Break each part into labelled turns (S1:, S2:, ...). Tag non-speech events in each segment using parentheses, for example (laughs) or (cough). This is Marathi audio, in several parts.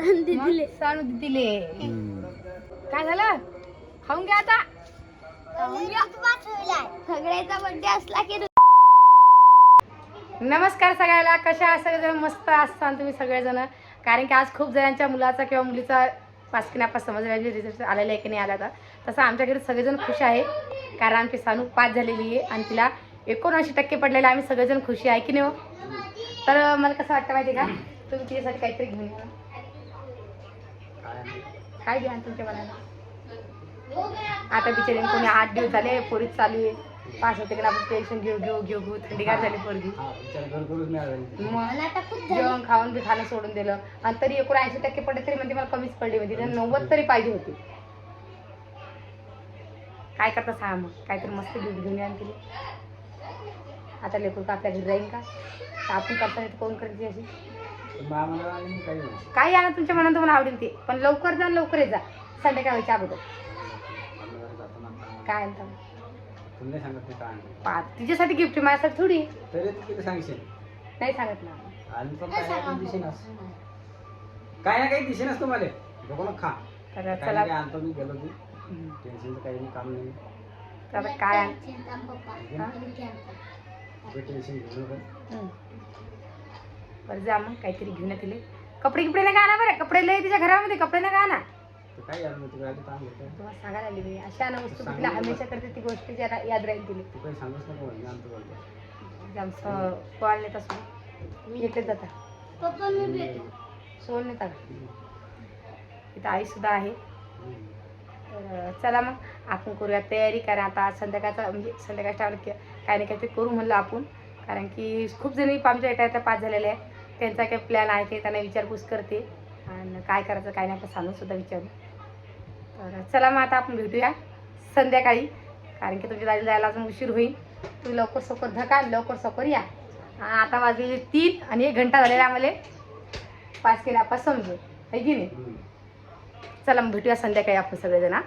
S1: दिले.
S2: काय झालं? खाऊन घ्या आता.
S1: सगळ्याचा बर्थडे असला की
S2: नमस्कार सगळ्याला. कशा आहात सगळेजण? मस्त असताना तुम्ही सगळेजण. कारण की आज खूप जणांच्या मुलाचा किंवा मुलीचा पास की नापास समजला रिझल्ट आलेला आहे की नाही आला तर. तसं आमच्या घरी सगळेजण खुश आहे. कारण आमची सानू पास झालेली आहे आणि तिला एकोणऐंशी टक्के पडलेले आम्ही सगळेजण खुशी आहे की नाही हो? तर मला कसं वाटतं माहिती का? तुम्ही तिच्यासाठी काहीतरी घेऊन या. काय घ्या तुमच्या मनाला आता बिचारी कोणी आठ दिवस झाले पोरीत चालू आहे. पास होते की आपण टेन्शन घेऊ घेऊ घेऊ घेऊ. थंडीगार झाली पोरगी.
S3: हा.
S2: मग जेवण खाऊन बी खाणं सोडून दिलं. आणि तरी एकूण ऐंशी टक्के पडले तरी म्हणजे मला कमीच पडली. म्हणजे नव्वद तरी पाहिजे होती. काय करता सांगा मग? काहीतरी मस्त गिफ्ट घेऊन या तिने आता लेकरू का आपल्या घरी राहील का? आपण करता नाही तर कोण करायची अशी?
S3: आम्हाला आणि
S2: तुमच्या मनात तुम्हाला आवडेल ते. पण लवकर जा लवकर येत जा. संध्याकाळ व्हायच्या अगोदर. काय आणता
S3: काय
S2: तिच्यासाठी गिफ्ट माझ्यासाठी थोडी नाही सांगत ना.
S3: काय ना काही दिसेनास काय ना काही दिसेनास तुम्हाला बघू ना खा.
S2: तर
S3: काय
S2: चला.
S3: ना काही आणतो मी गेलो की. टेन्शनचं काही नाही काम नाही.
S2: तर काय
S3: टेन्शन घेऊ.
S2: बरं जा मग काहीतरी घेऊन तिले. कपडे गिपडे नाही का आणा बरं. कपडे लय तिच्या घरामध्ये कपडे नाही का आणा.
S3: तर काय तुला
S2: तुम्हाला सांगायला आली मी अशा आणा वस्तू तिला हमेशा करते ती गोष्ट जरा याद राहील तिला.
S3: तू काही सांगूच नको बोलतो.
S2: आमचं कोण नेता सोड मी एकटेच जाता.
S1: पप्पा मी भेटू.
S2: सोड नेता तिथं आई सुद्धा आहे. तर चला मग आपण करूया तयारी. कारण आता संध्याकाळचा म्हणजे संध्याकाळच्या टायमाला काही ना काहीतरी करू म्हणलं आपण. कारण की खूप जणी आमच्या येता येता पास झालेल्या आहे त्यांचा काही प्लॅन आहे ते त्यांना विचारपूस करते. आणि काय करायचं काय नाही आपण सांगून सुद्धा विचारू. तर चला मग आता आपण भेटूया संध्याकाळी. कारण की तुमच्या दादी जायला अजून उशीर होईल. तुम्ही लवकर सवकर धका लवकर सवकर या. आता वाजलेले तीन आणि एक घंटा झालेला आम्हाला. पास केला आपण समजू आहे की नाही? चला मग भेटूया संध्याकाळी आपण सगळेजण हा.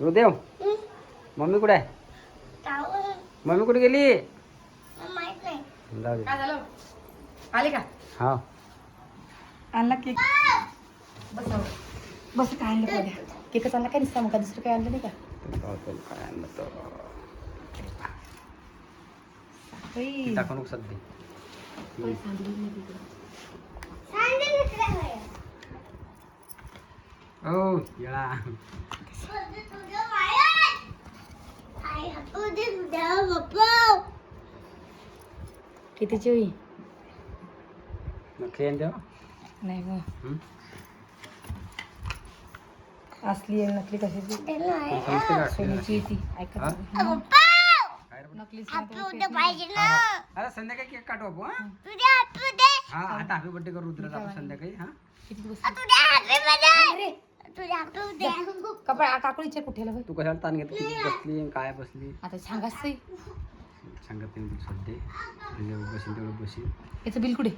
S3: गुरुदेव मम्मी कुठे आहे? मम्मी कुठे गेली? जाऊ दे.
S2: काय झालं? आले का
S3: हा
S2: आणला केक बस बस काय आणलं पाहिजे केकच आणला काय दिसता मग का दुसरं काय आणलं नाही का
S3: काय आणलं तर
S2: बाई.
S3: टाकू नको सध्या
S2: पैसा आणली नाही तिकडं.
S3: हो नखरी
S2: नाही गं.
S3: हं?
S2: असली आहे नकली कशाची ऐकत
S3: हा?
S2: नकली
S3: आता संध्याकाळी केक काटू आपण हा? हा आता हॅपी बर्थडे करू उतरत आपण संध्याकाळी हा
S2: किती दिवस? अरे कपडा काकडीचे कुठे
S3: तू कशाला ताण घेत किती बसली काय बसली?
S2: आता सांगाच ताई.
S3: सांगत नाही सध्या. बसेल तेवढं बसेल.
S2: याचं बिल कुठे?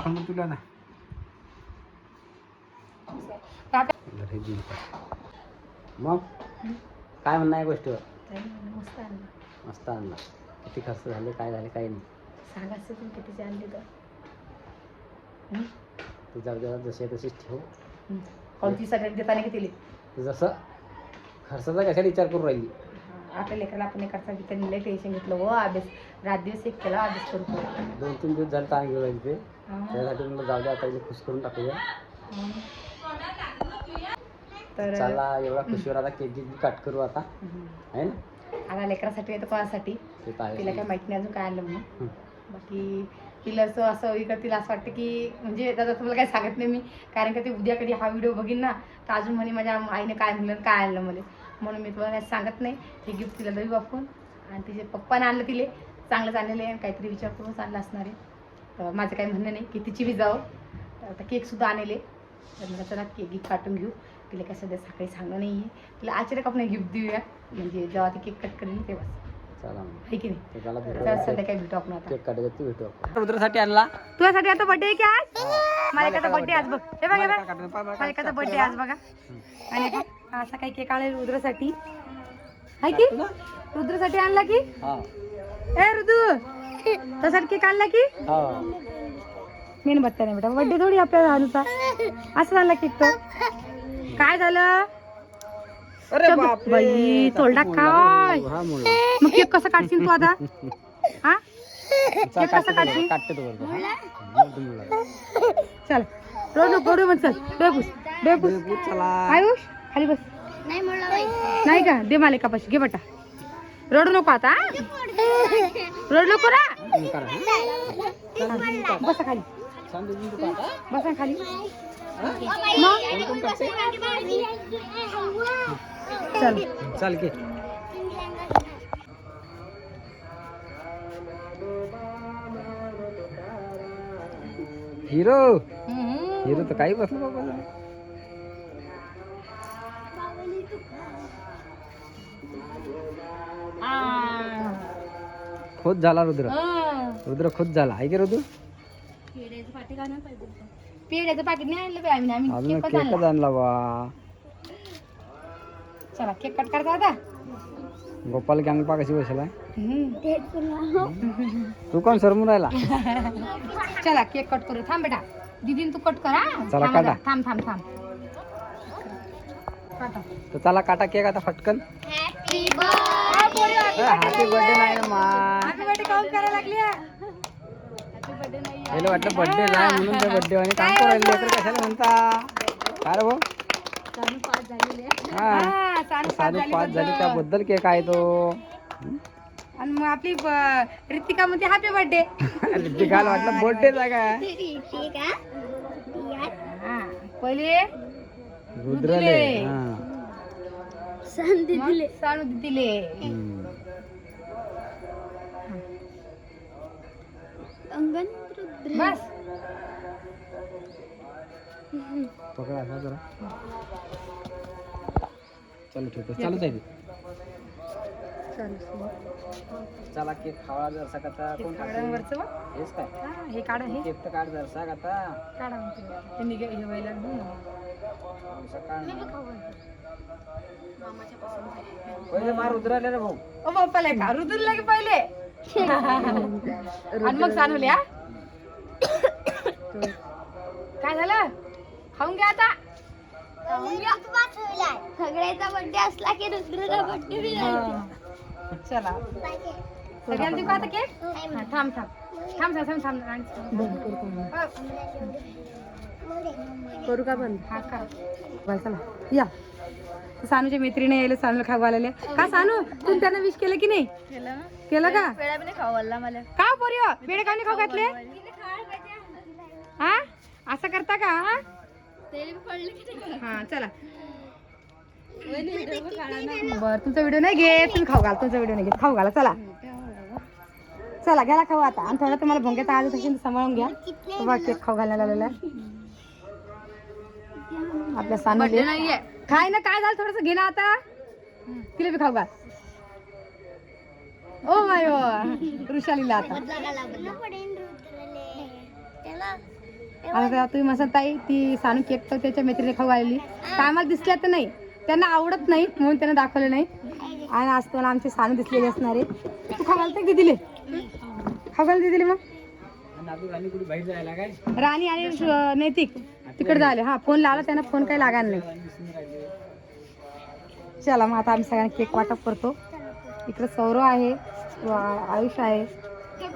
S3: पण तुला कर. मग? काय म्हणणं आहे गोष्टीवर?
S2: मस्त आणलं.
S3: मस्त आणला. किती खर्च झाले काय झाले काही नाही.
S2: सांगायचं तुम्ही कितीचे आणले तर. हं?
S3: तू जाऊ दे जसे तसेच ठेव.
S2: हं. देताना किती
S3: तू जसं खर्चाचा कशाला विचार करून राहिली?
S2: आपल्या लेकराला आपण एकाचा त्यांनी लय टेन्शन घेतलं व अभ्यास. रात दिवस एक केला अभ्यास करू
S3: दोन तीन दिवस झाले ताण घेऊन ते
S2: हं.
S3: त्यासाठी म्हणलं जाऊ दे आता खुश करून टाकूया.
S2: हं. तर
S3: चला एवढा खुशीवर आता केक गिक काट करू आता.
S2: हं.
S3: आहे ना?
S2: आता लेकरासाठी येतं कोणासाठी?
S3: ते तर
S2: तिला काय माहिती नाही अजून काय आणलं म्हणून.
S3: हं.
S2: बाकी तिला असं असं इकडं तिला असं वाटतं की म्हणजे आता तुम्हाला काही सांगत नाही मी. कारण का ते उद्या कधी हा व्हिडिओ बघीन ना तर अजून म्हणे माझ्या आईने काय म्हणलं काय आणलं मला म्हणून मी तुम्हाला काही सांगत नाही. हे गिफ्ट तिला देऊ आपण आणि तिचे पप्पाने आणलं तिले. चांगलंच आणलेलं आहे. काहीतरी विचार करूनच आणलं असणार आहे. तर माझं काही म्हणणं नाही की तिची बी जावं. तर आता केकसुद्धा आणले. तर मला चला केक गिक काटून घेऊ. तिला काय सध्या सकाळी सांगणं नाही आहे. तिला अचानक आपण गिफ्ट देऊया. म्हणजे जेव्हा ती केक कट करेल तेव्हा
S3: चला मग.
S2: आहे की नाही?
S3: तर चला
S2: तर
S3: भेटू
S2: संध्याकाळी भेटू आपण आता.
S3: केक काटायचं ते भेटू आपण. रुद्रासाठी आणला.
S2: तुझ्यासाठी आता बर्थडे आहे की आज? मालिकाचा बर्थडे आज बघ. हे बघ हे मालिकाचा बर्थडे आज बघा. आणि बघ, असा काही केक आणला रुद्रसाठी. आहे की? रुद्रसाठी आणला की?
S3: हा.
S2: ए रुद्र त्यासाठी केक आणला की?
S3: हा.
S2: मेणबत्त्या नाही बेटा बड्डे थोडी आपल्या सानूचा असं झाला केक तो. काय झालं? बाई,
S3: मोडला.
S2: काय? मग केक कसं काढशील तू आता? (laughs) हा? केक कसं काढशील. चल रोड रोड मग चल. बेपूस बेपूस
S3: बेबू, चला.
S2: आयुष? खाली बस.
S1: नाही म्हणलं बाई.
S2: नाही का? दे मालिका पाशी घे बटा. रडू नको आता हा? रडू नको ना
S3: हं.
S2: बसा खाली.
S3: हा.
S2: बसा खाली
S3: काढते?
S2: चल.
S3: चाल की हिरो. हिरो तर काही बसलो बाबा. खोत झाला रुद्र. रुद्र खोत झाला. आहे की रुद्र?
S2: पेढ्याचं पाकिट नाही आणलं बाई आम्ही. आम्ही
S3: अजून
S2: केकच
S3: केकच
S2: आणला.
S3: बा.
S2: चला केक कट करता आता.
S3: गोपाल गँग पा कशी बसला
S2: हम्म.
S3: तू कोण सरमून राहिला?
S2: चला केक कट करू. थांब बेटा. दीदीन तू कट कर. हा
S3: चला,
S2: थांब
S3: काटा.
S2: आता. थांब थांब थांब. काटा.
S3: तर चला काटा केक आता फटकन.
S1: हॅपी
S3: हॅपी बर्थडे नाही
S2: करायला लागली हा?
S3: वाटलं बर्थडे नाही म्हणून ते बर्थडे आणि काम करायला लेकर कशाला म्हणता? काय रे भाऊ? हा.
S2: पाच
S3: साडे
S2: झाली
S3: पाच झाली
S2: बद्दल.
S3: त्याबद्दल केक आहे तो.
S2: आणि मग आपली रितिका म्हणते हॅपी बर्थडे
S3: अरे काल वाटलं बर्थडे
S1: आहे
S2: पहिले
S3: रुद्रले
S2: सानू दिले
S3: हम्म.
S1: अंगण रुद्र
S2: बस.
S3: पकडा असा जरा. चालू ठेवतो चालूच आहे. चला केक खावा जरसा कथा कोण खाते?
S2: वरचं बघ.
S3: हेच काय?
S2: हा, हे काढा हे.
S3: केक तर काढ जरसा कथा
S2: काढा म्हणते. ते. निघ हे व्हायला लागलं ना.
S3: थोडंसं काढ ना. पहिले मार रुद्राले रे भाऊ.
S2: ओ बाप्पाला का? रुद्रला की पहिले? (laughs) आणि मग सानूले हा? काय झालं? खाऊन घ्या आता.
S1: सगळ्याचा बर्थडे असला की रुद्रचा बर्थडे बी
S2: चला. सगळ्यांना देऊ का आता केक? थांब थांब. थांब थांब थांब. थांब आणि- करू का बंद? हा का? बरं चला. या. सानूच्या मैत्रिणी यायला सानूला खाऊ घालायला का सानू? तुम्ही त्यांना विश केलं की नाही? केलं का? का पोरी पेढे खाऊन खाऊ घातले? हा? असं करता का? हा? चला. बर तुमचा व्हिडिओ नाही घे तुम्ही खाऊ घाल तुमचा व्हिडिओ नाही घेत. खाऊ घाला चला. चला घ्याला खाऊ आता. आणि थोडा तुम्हाला भोंग्याचा आज तशी सांभाळून घ्या. बघा केक खाऊ घालायला लावलेला आपल्या सानू काय ना काय झालं थोडस घे ना आता. तिला बी खाऊ ओ माय ऋषालीला आता. तुम्ही म्हणसाल ताई ती सानू केक तर त्याच्या मैत्रिणी खाऊ घालली. तर आम्हाला दिसल्या तर नाही. त्यांना आवडत नाही म्हणून त्यांना दाखवलं नाही. आणि आज तुम्हाला आमची सानू दिसलेली असणार आहे. तू खाऊ घालते की दिले? खाऊ घाल दिली मग.
S3: राणी कुठे बाहेर जायला काय?
S2: राणी आणि नैतिक. तिकडे झाले. हा फोन लावला त्यांना फोन काही लागायला नाही. चला मग आता आम्ही सगळ्यांना केक वाटप करतो. इकडे सौरव आहे आयुष आहे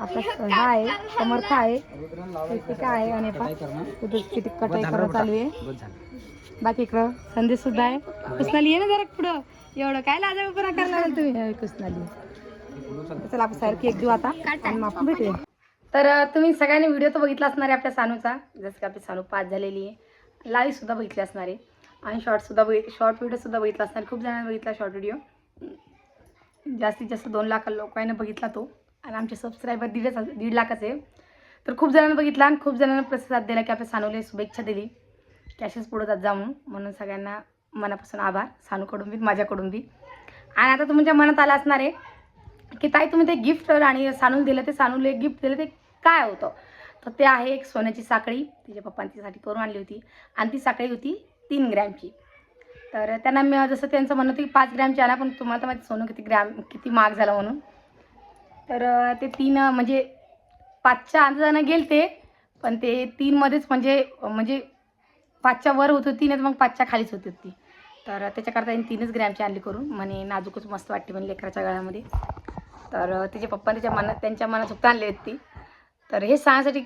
S2: आपला हा आहे समर्थ आहे कृतिका आहे आणि
S3: करणार
S2: किती कटाई करणं चालू आहे. बाकी इकडं संदेश सुद्धा आहे. कृष्णाली ये ना जरा पुढं. एवढं काय लाजा करायला लागेल तुम्ही? कृष्णाली चला आपण सर केक देऊ आता. आणि मग आपण भेटूया. तर तुम्ही सगळ्यांनी व्हिडिओ तर बघितला असणार आहे आपल्या सानूचा. जसं की आपली सानू पाच झालेली आहे. लाईव्हसुद्धा बघितली असणार आहे. आणि शॉर्टसुद्धा बघित शॉर्ट व्हिडिओसुद्धा बघितला असणार खूप जणांनी बघितला शॉर्ट व्हिडिओ जास्तीत जास्त दोन लाख लोकांनी बघितला तो. आणि आमचे सबस्क्रायबर दीडच दीड लाखच आहे. तर खूप जणांनी बघितला आणि खूप जणांना प्रतिसाद दिला की आपल्या सानूला शुभेच्छा दिली. की पुढं जात जा म्हणून म्हणून सगळ्यांना मनापासून आभार. सानूकडून बी माझ्याकडून बी. आणि आता तुमच्या म्हणजे मनात आला असणार आहे. की ताई तुम्ही ते गिफ्ट आणि सानूल दिलं ते सानूला एक गिफ्ट दिलं ते काय होतं? तर ते आहे एक सोन्याची साखळी तिच्या पप्पांनी तिच्यासाठी करून आणली होती. आणि ती साखळी होती तीन ग्रॅमची. तर त्यांना मी जसं त्यांचं म्हणणं होतं की पाच ग्रॅमची आणा पण तुम्हाला तर माहिती सोनं किती ग्रॅम किती महाग झालं म्हणून. तर ते तीन म्हणजे पाचच्या अंदाजानं गेल ते पण ते तीनमध्येच म्हणजे म्हणजे पाचच्या वर होत होती नाही तर मग पाचच्या खालीच होती ती तर त्याच्याकरता तीनच ग्रॅमची आणली करून. म्हणे नाजूकच मस्त वाटते म्हणे लेकराच्या गळ्यामध्ये. तर तिच्या पप्पा तिच्या मनात त्यांच्या मनात सुद्धा आणली होती. ती तर हे सांगण्यासाठी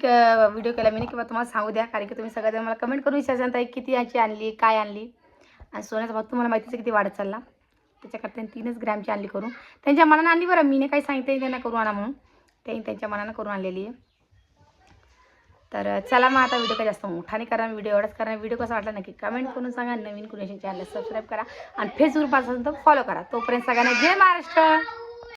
S2: व्हिडिओ केला. मी किंवा तुम्हाला सांगू द्या कारण की तुम्ही सगळ्यांना मला कमेंट करून विचारता ताई किती याची आणली? काय आणली? आणि सोन्याचा भाव तुम्हाला माहितीच आहे किती वाढत चालला. त्याच्याकरता त्यांनी तीनच ग्रॅमची आणली करून. त्यांच्या मनानं आणली बरं. मी नाही काही सांगितलं त्यांना करून आणा म्हणून. त्यांनी त्यांच्या मनानं करून आणलेली आहे. तर चला मग आता व्हिडिओ काय जास्त मोठा नाही करा. व्हिडिओ एवढाच करा. व्हिडिओ कसा वाटला नक्की कमेंट करून सांगा. नवीन कुणी चॅनल सबस्क्राईब करा. आणि फेसबुकपासून तर फॉलो करा. तोपर्यंत सगळ्यांना जय महाराष्ट्र!